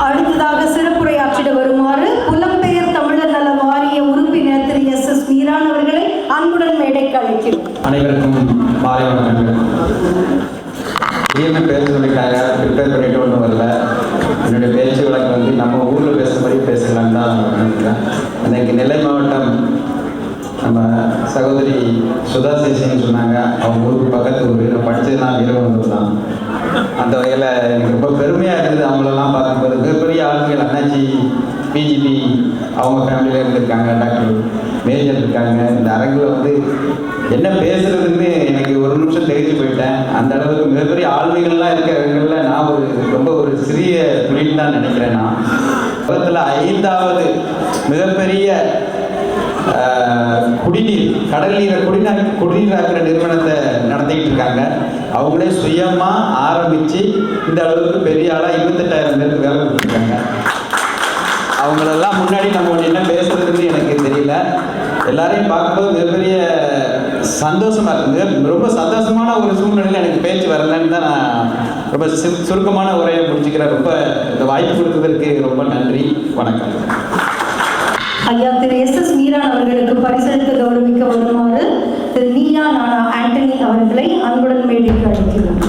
அடுத்ததாக சிறப்புரையாற்றிட வருமாறு புலம்பெயர் தமிழர் நல வாரிய உறுப்பினர் திரு எஸ் எஸ் மீரான் அவர்களை அன்புடன் மேடைக்கு அழைக்கிறோம். அனைவருக்கும் மாலை வணக்கங்கள். பேச சொல்லிட்டாங்க ப்ரிப்பேர் பண்ணிட்டு ஒன்றும் வரல. என்னுடைய பேச்சு வழக்கு வந்து நம்ம ஊரில் பேசுகிற மாதிரி தான் நினைக்கிறேன். இன்னைக்கு நெல்லை மாவட்டம் நம்ம சகோதரி சுதா சேசின்னு சொன்னாங்க. அவங்க ஊருக்கு பக்கத்து ஊர். நான் படித்ததுலாம் வீரவந்தூர் தான் அந்த வகையில் எனக்கு ரொம்ப பெருமையாக இருந்தது அவங்களெல்லாம் பார்க்கும்போது மிகப்பெரிய ஆளுங்கள் அண்ணாச்சி பிஜிபி அவங்க ஃபேமிலியில் இருந்திருக்காங்க டாக்டர் மேஜர் இருக்காங்க. இந்த அரங்கில் வந்து என்ன பேசுறதுன்னு எனக்கு ஒரு நிமிஷம் தெரிஞ்சு போயிட்டேன். அந்த அளவுக்கு மிகப்பெரிய ஆளுமைகள்லாம் இருக்கிற இடங்கள்ல நான் ஒரு ரொம்ப ஒரு சிறிய தொழில் தான் நினைக்கிறேன் நான். உலகத்தில் ஐந்தாவது மிகப்பெரிய குடிநீர் கடல் நீரை குடிநீர் குடிநீராக்குற நிறுவனத்தை நடத்திக்கிட்டு இருக்காங்க. அவங்களே சுயமாக ஆரம்பித்து இந்த அளவுக்கு பெரிய ஆளாக இருபத்தெட்டாயிரம் பேருக்கு வேலை கொடுத்துருக்காங்க. அவங்களெல்லாம் முன்னாடி நம்ம என்ன பேசுறதுன்னு எனக்கு தெரியல. எல்லாரையும் பார்க்கும்போது மிகப்பெரிய சந்தோஷமாக இருக்குது ரொம்ப சந்தோஷமான ஒரு சூழ்நிலையில் எனக்கு பேச்சு வரலன்னு தான் நான் ரொம்ப சு- சுருக்கமான உரையை முடிச்சுக்கிறேன். ரொம்ப இந்த வாய்ப்பு கொடுத்ததற்கு ரொம்ப நன்றி. வணக்கம். ஐயா திரு எஸ் எஸ் மீரான் அவர்களுக்கு பரிசளித்து கௌரவிக்க வருமாறு திரு நீயா நானா ஆண்டனி அவர்களை அன்புடன் மேடைக்கு அழைக்கிறோம்